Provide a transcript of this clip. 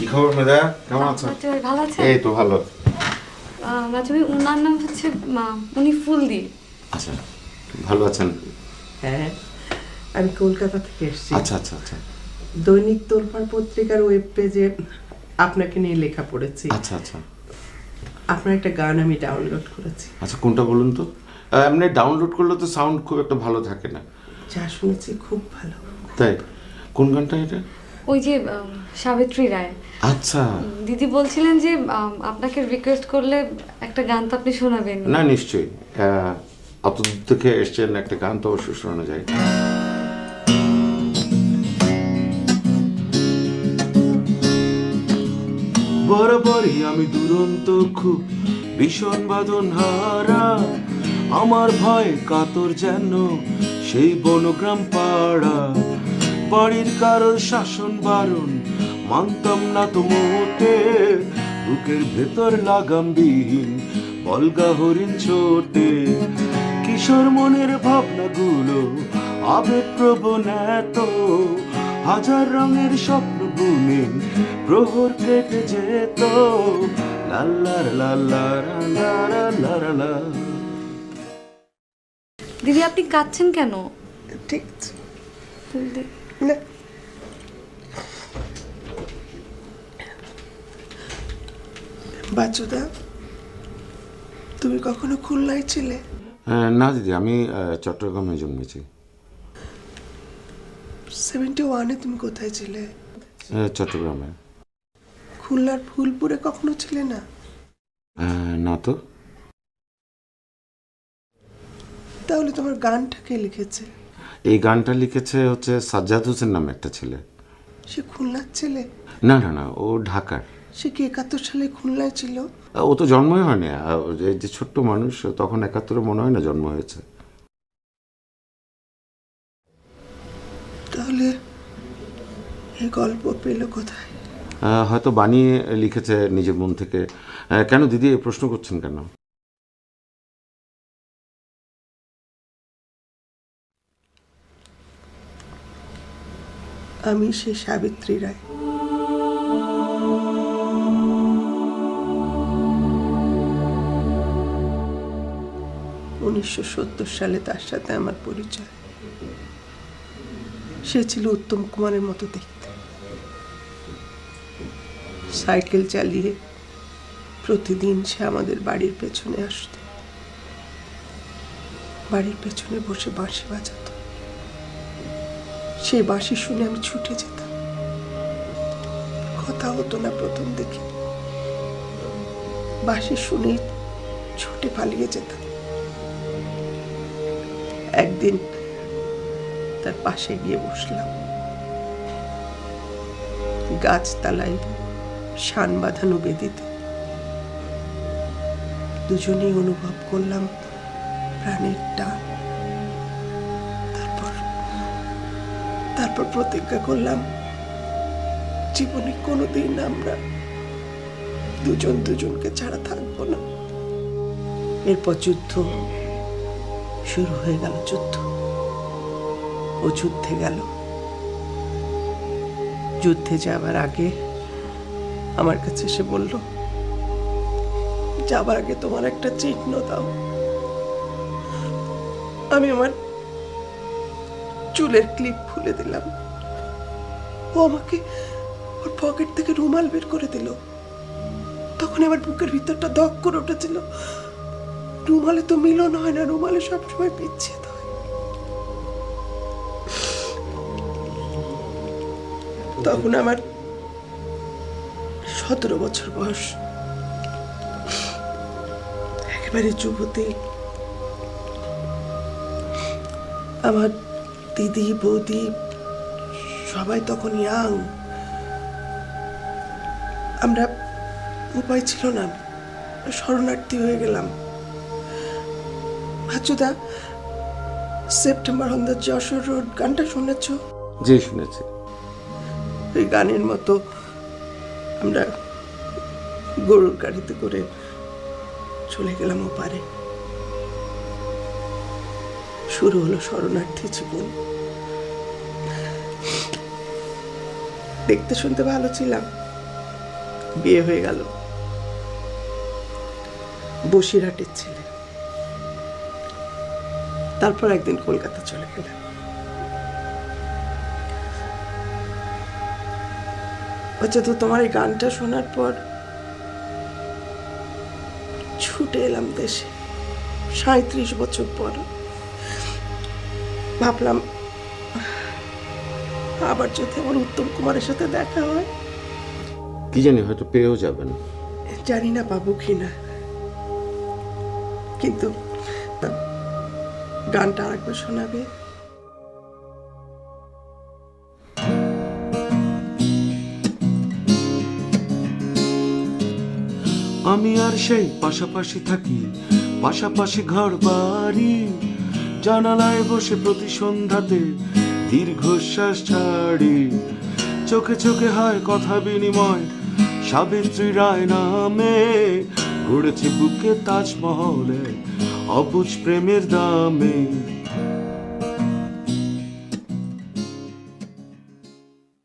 কি খবর মেদা কেমন আছো? বাচ্চা ভালো আছে? এই তো ভালো। ভাই ওনার নাম হচ্ছে মা উনি ফুলদি। আচ্ছা ভালো আছেন? হ্যাঁ আমি কলকাতা থেকে এসেছি। আচ্ছা আচ্ছা আচ্ছা। দৈনিক তোলপাড় পত্রিকার ওয়েব পেজে আপনাকে নিয়ে লেখা পড়েছি। আচ্ছা আচ্ছা। আপনার একটা গান আমি ডাউনলোড করেছি। আচ্ছা কোনটা বলুন তো? এমনি ডাউনলোড করলে তো সাউন্ড খুব একটা ভালো থাকে না। যা শুনেছি খুব ভালো। তাই? কোন গানটা এটা? ওই যে সাবিত্রী রায়। আচ্ছা। দিদি বলছিলেন যে আপনাকে রিকোয়েস্ট করলে একটা গান তো আপনি শোনাবেন। না নিশ্চয়ই। অত দূর থেকে এসছেন একটা গান তো অবশ্যই শোনানো যায়। বরাবরই আমি দুরন্ত খুব ভীষণ বাদন হারা। আমার ভয় কাতর যেন সেই বনগ্রাম পাড়া। বাড়ির কারোর শাসন বারণ মানতাম না তো মোটে বুকের ভেতর লাগাম লাগামবিহীন বলগা হরিণ ছোটে। কিশোর মনের ভাবনাগুলো আবেগপ্রবণ এত হাজার রঙের স্বপ্ন বুনে প্রহর কেটে যেত। লাল্লার লাল্লার লারা লারা দিদি আপনি কাঁদছেন কেন? ঠিক। আছে না বাচুদা তুমি কখনো খুলনায় ছিলে? আহ, না দিদি আমি চট্টগ্রামে জন্মেছি। সেভেন্টি ওয়ানে তুমি কোথায় ছিলে? চট্টগ্রামে। খুলনার ফুলপুরে কখনো ছিলে না? আহ, না তো। তাহলে তোমার গানটা কে লিখেছে? এই গানটা লিখেছে হচ্ছে সাজ্জাদ হোসেন নামে একটা ছেলে। সে খুলনার ছেলে? না না না ও ঢাকার। সে কি একাত্তর সালে খুলনায় ছিল? ও তো জন্মই হয়নি। যে- যে ছোট্ট মানুষ তখন একাত্তরে মনে হয় না জন্ম হয়েছে। তাহলে এই গল্প পেল কোথায়? হয়তো বানিয়ে লিখেছে নিজের মন থেকে। কেন দিদি এই প্রশ্ন করছেন কেন? আমি সে সাবিত্রী রায়। উনিশশো সত্তর সালে তার সাথে আমার পরিচয়। সে ছিল উত্তম কুমারের মতো দেখতে। সাইকেল চালিয়ে প্রতিদিন সে আমাদের বাড়ির পেছনে আসতো। বাড়ির পেছনে বসে বাঁশি বাজাতো। সেই বাঁশি শুনে আমি ছুটে যেতাম। কথা হতো না প্রথম দেখে বাঁশি শুনে ছুটে পালিয়ে যেতাম। একদিন তার পাশে গিয়ে বসলাম। গাছতলায় শান বাঁধানো বেদিতে। দুজনেই অনুভব করলাম প্রাণের টান। তারপর প্রতিজ্ঞা করলাম, জীবনে কোনোদিন আমরা দুজন দুজনকে ছাড়া থাকব না। এরপর যুদ্ধ শুরু হয়ে গেল, যুদ্ধ। ও যুদ্ধে গেল। যুদ্ধে যাবার আগে আমার কাছে এসে বলল, যাবার আগে তোমার একটা চিহ্ন দাও। আমি আমার চুলের ক্লিপ খুলে দিলাম। ও আমাকে ওর পকেট থেকে রুমাল বের করে দিল। তখন আমার বুকের ভিতরটা দক করে উঠেছিল। রুমালে তো মিলন হয় না, রুমালে সবসময় বিচ্ছেদ হয়। তখন আমার সতেরো বছর বয়স। একেবারে যুবতী। আমার দিদি বৌদি সবাই তখন ইয়াং আমরা উপায় ছিল না শরণার্থী হয়ে গেলাম। বাচ্চুদা September on the Jessore road গানটা শুনেছ? জি শুনেছি। ওই গানের মতো আমরা গরুর গাড়িতে করে চলে গেলাম ওপারে। শুরু হলো শরণার্থী জীবন। দেখতে শুনতে ভালো ছিলাম। বিয়ে হয়ে গেল। বসিরহাটের ছেলে। তারপর একদিন কলকাতা চলে গেলেন। আচ্ছা তো তোমার এই গানটা শোনার পর ছুটে এলাম দেশে। সাঁত্রিশ বছর পর ভাবলাম আবার যদি আমার উত্তম কুমারের সাথে দেখা হয়। কি জানি হয়তো পেয়েও যাবেন। জানি না পাবো কি না কিন্তু তা গানটা আরেকবার শোনাবে। আমি আর সেই পাশাপাশি থাকি পাশাপাশি ঘর বাড়ি জানালায় বসে প্রতি সন্ধ্যাতে দীর্ঘশ্বাস ছাড়ি। চোখে চোখে হয় কথা বিনিময়, সাবিত্রী রায় নামে। ঘুরেছে বুকে তাজমহলে, অবুজ প্রেমের দামে।